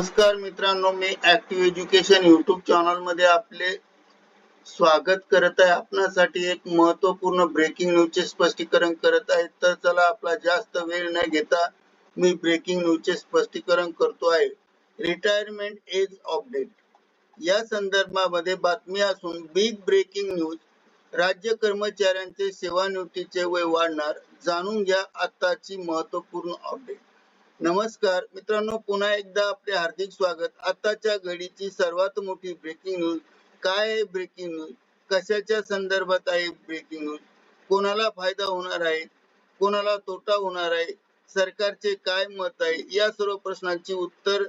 नमस्कार मित्रांनो मी ऍक्टिव्ह एज्युकेशन युट्यूब चॅनलमध्ये आपले स्वागत करत आहे. आपणासाठी एक महत्त्वपूर्ण ब्रेकिंग न्यूज चे स्पष्टीकरण करत आहे. तर चला आपला जास्त वेळ न घेता मी ब्रेकिंग न्यूज चे स्पष्टीकरण करतो आहे. रिटायरमेंट एज अपडेट या संदर्भामध्ये बातमी असून बिग ब्रेकिंग न्यूज राज्य कर्मचाऱ्यांचे सेवानिवृत्तीचे वय वाढणार जाणून घ्या आताची महत्त्वपूर्ण अपडेट नमस्कार. मित्रांनो पुन्हा एकदा आपले हार्दिक स्वागत. आताच्या घडीची सर्वात मोठी ब्रेकिंग न्यूज काय आहे ब्रेकिंग न्यूज कशाच्या संदर्भात आहे ब्रेकिंग न्यूज कोणाला फायदा होणार आहे? कोणाला तोटा होणार आहे? सरकारचे काय मत आहे? या सर्व प्रश्नांची उत्तर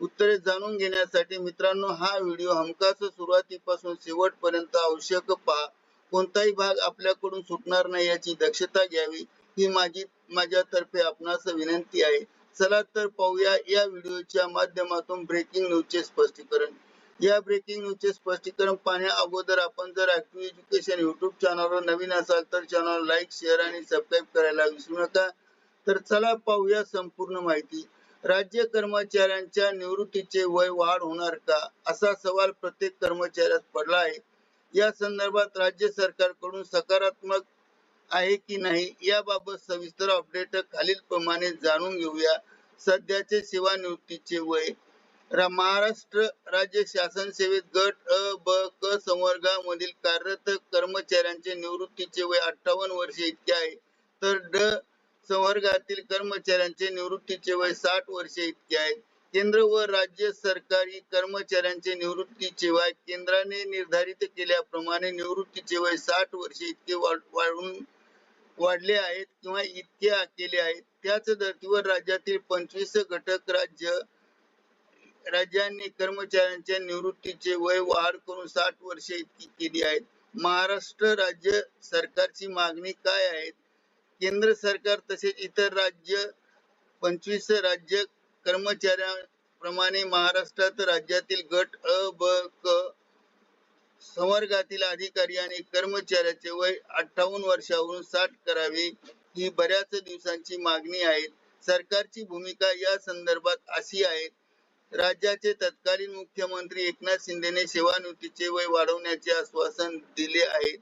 उत्तरे जाणून घेण्यासाठी मित्रांनो हा व्हिडिओ हमखास सुरुवातीपासून शेवटपर्यंत आवश्यक पहा. कोणताही भाग आपल्याकडून सुटणार नाही याची दक्षता घ्यावी ही माझी माझ्यातर्फे आपणास विनंती आहे. चला तर पाहूया या व्हिडिओच्या माध्यमातून ब्रेकिंग न्यूजचे स्पष्टीकरण. या ब्रेकिंग न्यूजचे स्पष्टीकरण पाहण्या अगोदर आपण जर ऍक्टिव्ह एज्युकेशन युट्यूब चॅनलवर नवीन असाल तर चॅनल लाईक शेअर आणि सबस्क्राईब करायला विसरू नका. तर चला पाहूया संपूर्ण माहिती. राज्य कर्मचाऱ्यांच्या निवृत्तीचे वय वाढ होणार का? असा सवाल प्रत्येक कर्मचाऱ्यात पडला आहे. या संदर्भात राज्य सरकारकडून सकारात्मक आहे की नाही याबाबत सविस्तर अपडेट खालील प्रमाणे जाणून घेऊया. सध्याचे सेवानिवृत्तीचे वय. महाराष्ट्र राज्य शासन सेवेत गट अ ब क संवर्गामधील कार्यरत कर्मचाऱ्यांचे निवृत्तीचे वय अठ्ठावन्न वर्षे इतके आहे. तर ड संवर्गातील कर्मचाऱ्यांचे निवृत्तीचे वय साठ वर्षे इतके आहे. केंद्र व राज्य सरकारी कर्मचाऱ्यांचे निवृत्तीचे वय केंद्राने निर्धारित केल्याप्रमाणे निवृत्तीचे वय साठ वर्षे इतके वाढ- वाढवून वाढले आहेत किंवा इतके केले आहेत. त्याच धर्तीवर राज्यातील पंचवीस घटक राज्य राज्यांनी कर्मचाऱ्यांच्या निवृत्तीचे वय वाढ करून साठ वर्षे इतकी केली आहेत. महाराष्ट्र राज्य सरकारची मागणी काय आहे? केंद्र सरकार तसेच इतर राज्य पंचवीस राज्य कर्मचाऱ्यांप्रमाणे महाराष्ट्रात राज्यातील गट अ ब क संवर्गातील अधिकारी आणि कर्मचाऱ्याचे वय अठ्ठावन्न वर्षावरून साठ करावे ही बऱ्याच दिवसांची मागणी आहे. सरकारची भूमिका या संदर्भात अशी आहे. राज्याचे तत्कालीन मुख्यमंत्री एकनाथ शिंदेने सेवानिवृत्तीचे वय वाढवण्याचे आश्वासन दिले आहे.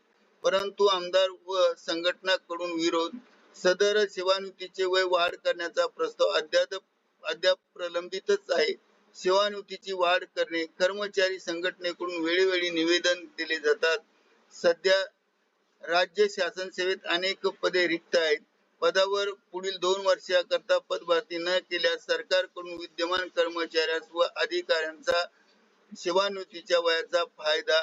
परंतु आमदार व संघटनाकडून विरोध सदर सेवानिवृत्तीचे वय वाढ करण्याचा प्रस्ताव अद्याप अद्याप प्रलंबितच आहे. सेवानिवृत्तीची वाढ करणे कर्मचारी संघटनेकडून वेळोवेळी निवेदन दिले जातात. सध्या राज्य शासन सेवेत अनेक पदे रिक्त आहेत. पदावर पुढील दोन वर्षाकरता पदभरती न केल्यास सरकारकडून विद्यमान कर्मचाऱ्यास व अधिकाऱ्यांचा सेवानिवृत्तीच्या वयाचा फायदा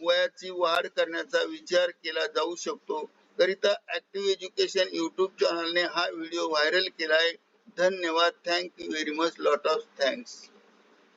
वयाची वाढ करण्याचा विचार केला जाऊ शकतो. करिता ऍक्टिव्ह एज्युकेशन युट्यूब चॅनलने हा व्हिडिओ व्हायरल केला आहे. धन्यवाद thank you very much lot of thanks